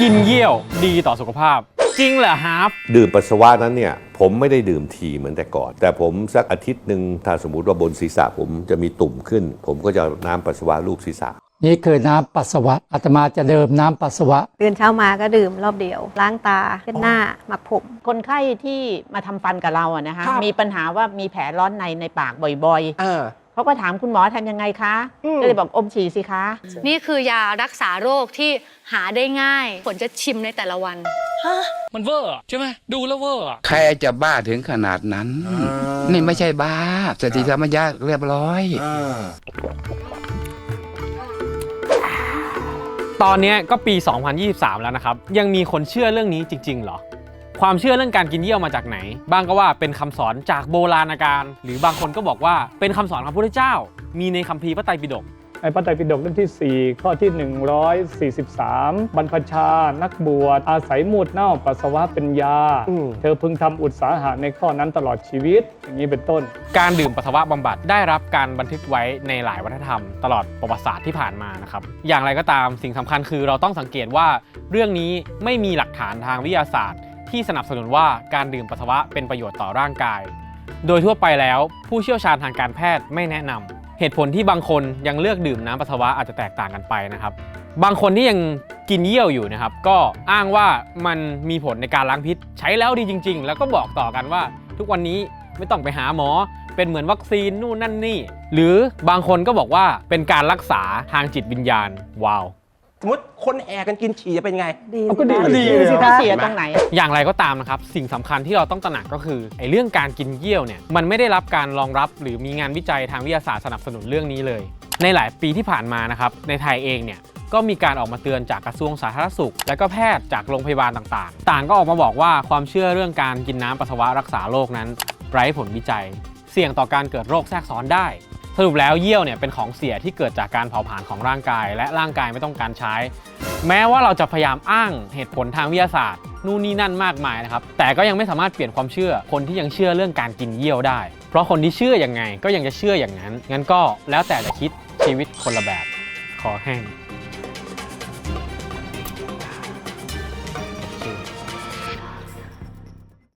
กินเยี่ยวดีต่อสุขภาพ จริงเหรอฮาร์ฟดื่มปัสสาวะนั้นเนี่ยผมไม่ได้ดื่มทีเหมือนแต่ก่อน แต่ผมสักอาทิตย์หนึ่งถ้าสมมติว่าบนศีรษะผมจะมีตุ่มขึ้น ผมก็จะเอาน้ำปัสสาวะลูบศีรษะ นี่คือน้ำปัสสาวะอาตมาจะเดิมน้ำปัสสาวะ ตื่นเช้ามาก็ดื่มรอบเดียว ล้างตาเช็ดหน้าหมักผม คนไข้ที่มาทำฟันกับเราอะนะคะ ครับ มีปัญหาว่ามีแผลร้อนในในปากบ่อยเออๆ เขาก็ถามคุณหมอทำยังไงคะอืม ก็เลยบอกอมฉี่สิคะ นี่คือยารักษาโรคที่หาได้ง่ายผลจะชิมในแต่ละวัน มันเวอร์อะใช่ไหมดูแล้วเวอร์อะ ใครจะบ้าถึงขนาดนั้นนี่ไม่ใช่บ้าสติธรรมญาเรียบร้อยตอนเนี้ยก็ปี 2023 แล้วนะครับ ยังมีคนเชื่อเรื่องนี้จริง ๆ เหรอ ความเชื่อเรื่องการกินเยี่ยวมาจากไหน บางก็ว่าเป็นคำสอนจากโบราณกาลหรือบางคนก็บอกว่าเป็นคำสอนของพระพุทธเจ้า มีในคัมภีร์พระไตรปิฎกในพระไตรปิฎกเล่มที่ 4 ข้อที่ 143 บรรพชา นักบวช อาศัยมูดเน่าปัสสาวะเป็นยาอืมเธอพึงทำอุตสาหะในข้อนั้นตลอดชีวิต อย่างนี้เป็นต้น การดื่มปัสสาวะบำบัดได้รับการบันทึกไว้ในหลายวัฒนธรรม ตลอดประวัติศาสตร์ที่ผ่านมานะครับ อย่างไรก็ตามสิ่งสำคัญคือเราต้องสังเกตว่าเรื่องนี้ไม่มีหลักฐานทางวิทยาศาสตร์ ที่สนับสนุนว่าการดื่มปัสสาวะเป็นประโยชน์ต่อร่างกาย โดยทั่วไปแล้วผู้เชี่ยวชาญทางการแพทย์ไม่แนะนำเหตุผลที่บางคนยังเลือกดื่มน้ำปัสสาวะอาจจะแตกต่างกันไปนะครับ บางคนที่ยังกินเยี่ยวอยู่นะครับ ก็อ้างว่ามันมีผลในการล้างพิษ ใช้แล้วดีจริง ๆ แล้วก็บอกต่อกันว่า ทุกวันนี้ไม่ต้องไปหาหมอ เป็นเหมือนวัคซีนนู่นนั่นนี่ หรือบางคนก็บอกว่าเป็นการรักษาทางจิตวิญญาณว้าว สมมติคนแห่กันกินฉี่จะเป็นไง ดีเอาก็ดีสิคะดีสิถ้าคะเสียตรงไหน อย่างไรก็ตามนะครับ สิ่งสำคัญที่เราต้องตระหนักก็คือไอ้เรื่องการกินเยี่ยวเนี่ยมันไม่ได้รับการรองรับ หรือมีงานวิจัยทางวิทยาศาสตร์สนับสนุนเรื่องนี้เลย ในหลายปีที่ผ่านมานะครับในไทยเองเนี่ยก็มีการออกมาเตือนจากกระทรวงสาธารณสุข และก็แพทย์จากโรงพยาบาลต่างๆ ต่างก็ออกมาบอกว่าความเชื่อเรื่องการกินน้ำปัสสาวะรักษาโรคนั้นไร้ผลวิจัย เสี่ยงต่อการเกิดโรคแทรกซ้อนได้ สรุปแล้วเยี่ยวเนี่ยเป็นของเสียที่เกิดจากการเผาผลาญของร่างกาย และร่างกายไม่ต้องการใช้ แม้ว่าเราจะพยายามอ้างเหตุผลทางวิทยาศาสตร์นู่นนี่นั่นมากมายนะครับ แต่ก็ยังไม่สามารถเปลี่ยนความเชื่อ คนที่ยังเชื่อเรื่องการกินเยี่ยวได้ เพราะคนที่เชื่ออย่างไงก็ยังจะเชื่ออย่างนั้น งั้นก็แล้วแต่จะคิดชีวิตคนละแบบ ขอแห้ง